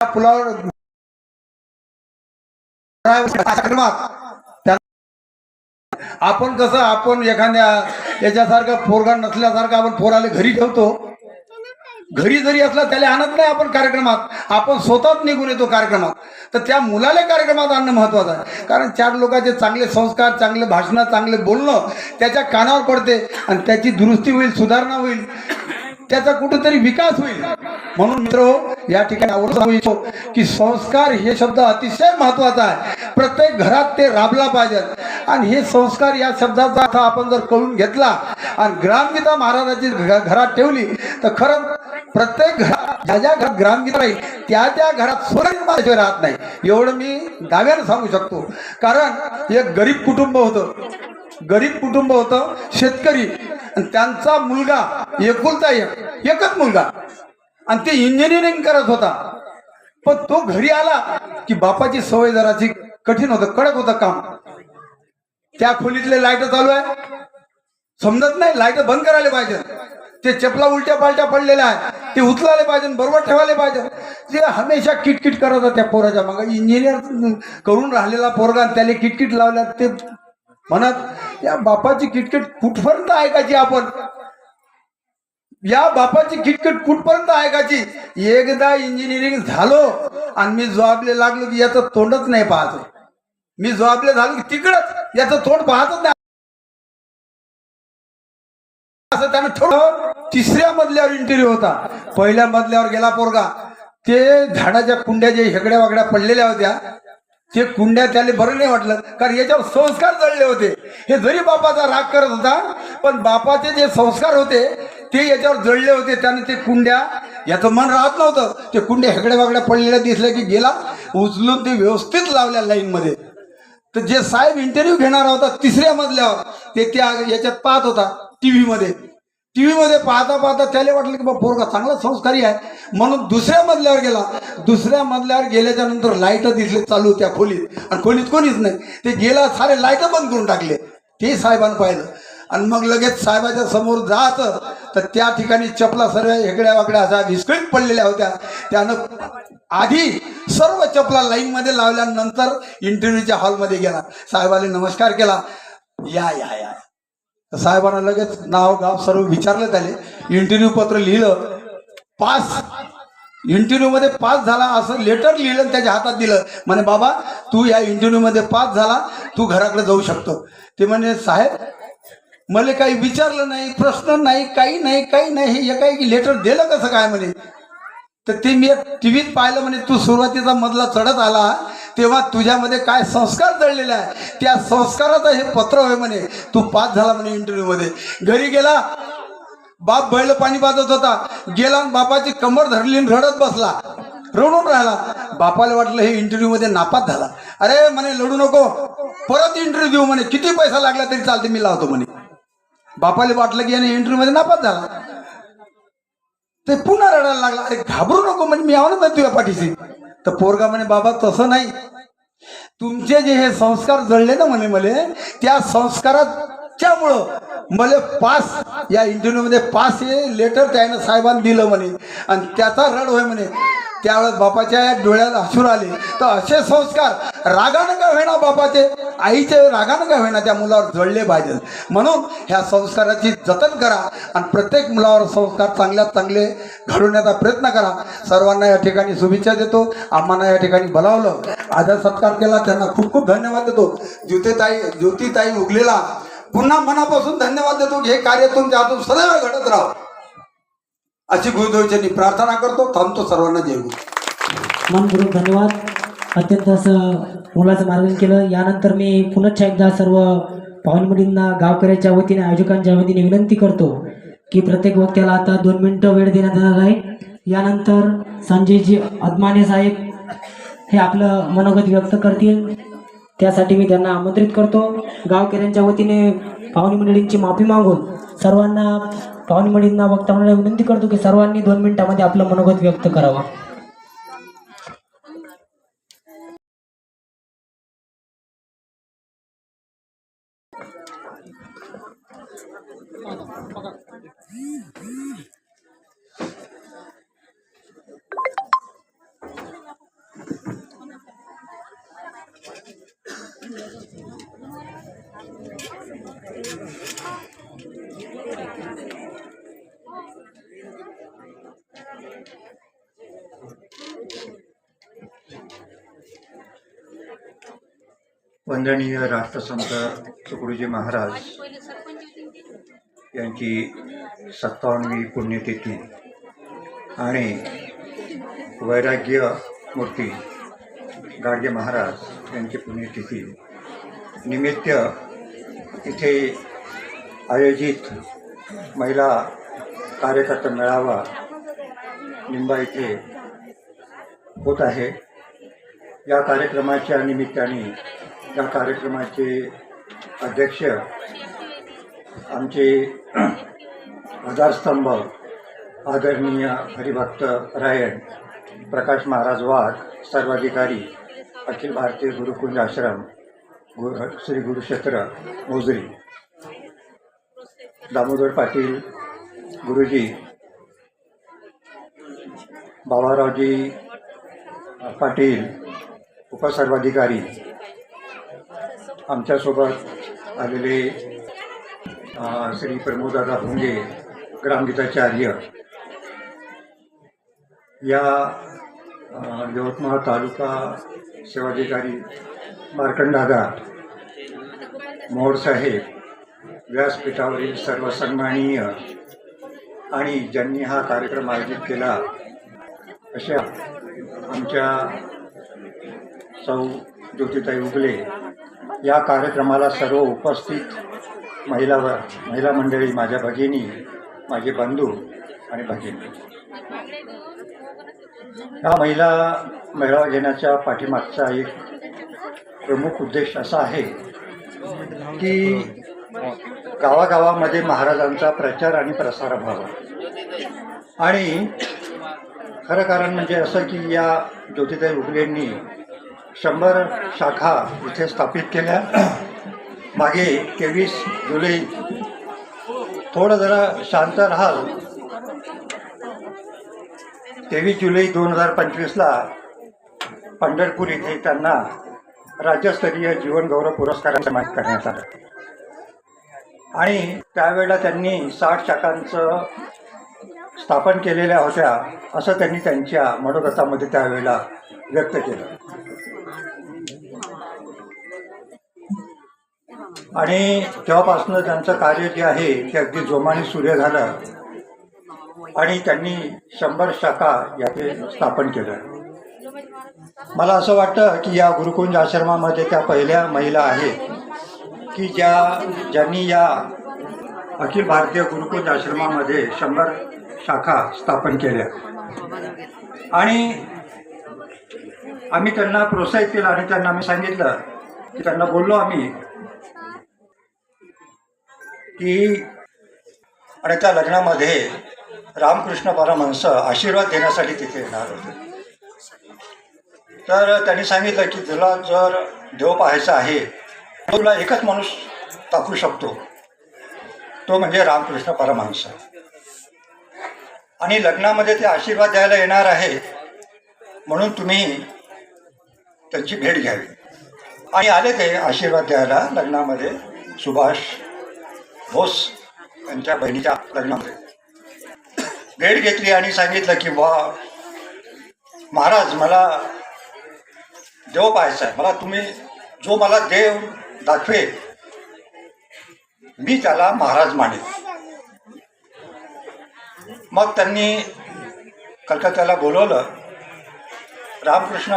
पुलावर आपण कसं आपण एखाद्या याच्यासारखा पोरगा नसल्यासारखं आपण पोराला घरी ठेवतो. घरी जरी असला त्याला आणत नाही आपण कार्यक्रमात. आपण स्वतःच निघून येतो कार्यक्रमात. तर त्या मुलाला कार्यक्रमात आणणं महत्वाचं आहे. कारण चार लोकांचे चांगले संस्कार चांगले भाषणं चांगले बोलणं त्याच्या कानावर पडते आणि त्याची दुरुस्ती होईल सुधारणा होईल. त्याचा कुठेतरी विकास होईल. म्हणून मित्र या ठिकाणी सांगू इच्छितो की संस्कार हे शब्द अतिशय महत्त्वाचा आहे. प्रत्येक घरात ते राबला पाहिजे आणि हे संस्कार या शब्दाचा अर्थ आपण जर कळून घेतला आणि ग्रामगीता महाराजाची घरात ठेवली तर खरं प्रत्येक घरात ज्या ज्या घरात ग्रामगीता राहील त्या त्या घरात सोनं माझ्या राहत नाही. एवढं मी दाव्यानं सांगू शकतो. कारण एक गरीब कुटुंब होतं. गरीब कुटुंब होतं शेतकरी. त्यांचा मुलगा एकुलता एक एकच मुलगा. आणि ते इंजिनिअरिंग करत होता. पण तो घरी आला की बापाची सवय जराची कठीण होतं कडक होतं काम. त्या खोलीतले लाइट चालू आहे. समजत नाही लाइट बंद करायला पाहिजे. ते चपला उलट्या पालट्या पडलेल्या आहे ते उचलायला पाहिजे बरोबर ठेवायला पाहिजे. ते हमेशा किटकिट करत त्या पोराच्या मग. इंजिनियर करून राहिलेला पोरगा त्याला किटकिट लावल्या ते म्हणत या बापाची किटकिट कुठपर्यंत ऐकायची आपण? या बापाची किटकिट कुठपर्यंत ऐकायची? एकदा इंजिनिअरिंग झालो आणि मी जॉबले लागलो की याचं तोंडच नाही पाहतो मी जॉबले झालो की तिकडच याचं तोंड पाहतच नाही. असं त्यानं थोडं तिसऱ्या मजल्यावर इंटरव्ह्यू होता. पहिल्या मजल्यावर गेला पोरगा. ते झाडाच्या कुंड्या जे हेकड्या वागड्या पडलेल्या होत्या ते कुंड्या त्याला बरं नाही वाटलं कारण याच्यावर संस्कार जळले होते. हे जरी बापाचा राग करत होता पण बापाचे जे संस्कार होते ते याच्यावर जळले होते त्याने ते कुंड्या याचं मन राहत नव्हतं. ते कुंड्या हेकड्या वागड्या पडलेल्या दिसल्या की गेला उचलून ते व्यवस्थित लावल्या लाईनमध्ये. तर जे साहेब इंटरव्ह्यू घेणार होता तिसऱ्या मजल्यावर ते त्या याच्यात पाहत होता टीव्ही मध्ये टीव्ही मध्ये पाहता पाहता त्याला वाटलं की बा पोरगा चांगला संस्कारी आहे. म्हणून दुसऱ्या मजल्यावर गेला. दुसऱ्या मजल्यावर गेल्याच्यानंतर लाइट दिसले चालू त्या खोलीत. आणि खोलीत कोणीच नाही. ते गेला सारे लाइट बंद करून टाकले. ते साहेबांनी पाहिलं. आणि मग लगेच साहेबाच्या समोर जायचं तर त्या ठिकाणी चपला सर्व हेकड्या वाकड्या अशा विस्कळीत पडलेल्या होत्या. त्यानं आधी सर्व चपला लाईन मध्ये लावल्यानंतर इंटरव्ह्यूच्या हॉलमध्ये गेला. साहेबाने नमस्कार केला. या या या. साहेबांना लगेच नाव गाव सर्व विचारलं त्याने इंटरव्ह्यू पत्र लिहिलं. पास. इंटरव्ह्यू मध्ये पास झाला असं लेटर लिहिलं त्याच्या हातात दिलं. म्हणे बाबा तू या इंटरव्ह्यू मध्ये पास झाला. तू घराकडे जाऊ शकतो. ते म्हणे साहेब मला काही विचारलं नाही प्रश्न नाही काही नाही काही नाही हे काही लेटर दिलं कसं काय म्हणे? तर ते मी टीव्हीत पाहिलं म्हणे तू सुरुवातीचा मधला चढत आला तेव्हा तुझ्यामध्ये काय संस्कार जळलेले आहे? त्या संस्काराचं हे पत्र होय म्हणे तू पास झाला म्हणे इंटरव्ह्यूमध्ये घरी गेला बाप बैल पाणी पाजत होता गेला आणि बापाची कमर धरली रडत बसला. रडून राहिला. बापाला वाटलं हे इंटरव्ह्यू मध्ये नापास झाला. अरे म्हणे लढू नको. परत इंटरव्ह्यू देऊ म्हणे. किती पैसा लागला तरी चालते मी लावतो म्हणे. बापाला वाटलं की याने इंटरव्ह्यू मध्ये नापास झाला. ते पुन्हा रडायला लागला. अरे घाबरू नको म्हणजे मी आहो नाही तुझ्या पाठीशी. तर पोरगा म्हणे बाबा तसं नाही. तुमचे जे हे संस्कार जळले ना म्हणे मले त्या संस्काराच्यामुळं मला पास या इंटरव्ह्यू मध्ये पास हे लेटर त्यानं साहेबांनी दिलं म्हणे. आणि त्याचा रड होय म्हणे. त्यावेळेस बापाच्या डोळ्यात अश्रू आले तर असे संस्कार रागानं का होईना बापाचे? आईचे रागानं का होईना त्या मुलावर जळले पाहिजे म्हणून ह्या संस्काराची जतन करा आणि प्रत्येक मुलावर संस्कार चांगल्यात चांगले घडवण्याचा प्रयत्न करा. सर्वांना या ठिकाणी शुभेच्छा देतो. आम्हाला या ठिकाणी बोलावलं. आदर सत्कार केला. त्यांना खूप खूप धन्यवाद देतो. ज्योतिताई ज्योतिताई उगलेला पुन्हा मनापासून धन्यवाद देतो हे कार्य तुमच्या हातून सदैव घडत राहो. अशी गुरुदेवचरणी प्रार्थना करतो. थांबतो सर्वांना जय गुरु मनपूर्वक धन्यवाद. अत्यंत असं मुलाचं मार्गदर्शन केलं. यानंतर मी पुनश्च एकदा सर्व पाहुणमुलींना गावकऱ्याच्या वतीने आयोजकांच्या वतीने विनंती करतो की प्रत्येक वक्त्याला आता दोन मिनटं वेळ देण्यात येणार आहे. यानंतर संजयजी अदमाने साहेब हे आपलं मनोगत व्यक्त करतील. त्यासाठी मी त्यांना आमंत्रित करतो. गावकऱ्यांच्या वतीने पाहुणी मंडळींची माफी मागून सर्वांना पाहुणी मंडळींना वक्ता मंडळी विनंती करतो की सर्वांनी दोन मिनिटामध्ये आपलं मनोगत व्यक्त करावं. वंदनीय राष्ट्रसंत तुकडोजी महाराज यांची सत्तावन्नवी पुण्यतिथी आणि वैराग्य मूर्ती गाडगे महाराज यांची पुण्यतिथी निमित्त इथे आयोजित महिला कार्यकर्ता मेळावा निंबा इथे होत आहे. या कार्यक्रमाच्या निमित्ताने या कार्यक्रमाचे अध्यक्ष आमचे आधारस्तंभ आदरणीय हरिभक्त रायण प्रकाश महाराज वाघ सर्वाधिकारी अखिल भारतीय गुरुकुंज आश्रम गुरु श्री गुरुक्षेत्र मोजरी. दामोदर पाटील गुरुजी. बाबारावजी पाटील उपसर्वाधिकारी. आमच्यासोबत आलेले श्री प्रमोददादा भुंगे ग्रामगीताचार्य या यवतमाळ तालुका सेवाधिकारी मार्कंडादा मोहरसाहेब व्यासपीठावरील सर्व सन्माननीय आणि ज्यांनी हा कार्यक्रम आयोजित केला अशा आमच्या सौ ज्योतिताई उगले या कार्यक्रमाला सर्व उपस्थित महिला महिला मंडळी माझ्या भगिनी माझे बंधू आणि भगिनी. हा महिला मेळावा घेण्याच्या पाठीमागचा एक प्रमुख उद्देश असा आहे की गावागावामध्ये महाराजांचा प्रचार आणि प्रसार व्हावा. आणि खरं कारण म्हणजे असं की या ज्योतिताई उगलेंनी शंभर शाखा इथे स्थापित केल्या. मागे तेवीस जुलै थोडं जरा शांत राहाल. तेवीस जुलै दोन हजार पंचवीसला पंढरपूर इथे त्यांना राज्यस्तरीय जीवनगौरव पुरस्काराने सन्मानित करण्यात आलं. आणि त्यावेळेला त्यांनी साठ शाखांचं स्थापन केलेल्या होत्या असं त्यांनी त्यांच्या मनोगतामध्ये त्यावेळेला व्यक्त केलं. आणि तेव्हापासून त्यांचं कार्य जे आहे ते अगदी जोमाने सूर्य झालं. आणि त्यांनी शंभर शाखा याचे स्थापन केलं. मला असं वाटतं की या गुरुकुंज आश्रमामध्ये त्या पहिल्या महिला आहेत की ज्या ज्यांनी या अखिल भारतीय गुरुकुंज आश्रमामध्ये शंभर शाखा स्थापन केल्या. आणि आम्ही त्यांना प्रोत्साहित केलं आणि त्यांना आम्ही सांगितलं की त्यांना बोललो आम्ही की आणि त्या लग्नामध्ये रामकृष्ण परमहंस आशीर्वाद देण्यासाठी तिथे येणार होते. तर त्यांनी सांगितलं की तुला जर देव पाहायचा आहे तुला एकच माणूस दाखवू शकतो. तो म्हणजे रामकृष्ण परमहंस. आणि लग्नामध्ये ते आशीर्वाद द्यायला येणार आहे म्हणून तुम्ही त्यांची भेट घ्यावी. आणि आले ते आशीर्वाद द्यायला लग्नामध्ये सुभाष बोस यांच्या बहिणीच्या लग्नामध्ये. भेट घेतली आणि सांगितलं की वा महाराज मला देव पाहायचा आहे. मला तुम्ही जो मला देव दाखवे मी त्याला महाराज मानेन. मग त्यांनी कलकत्त्याला बोलवलं. रामकृष्ण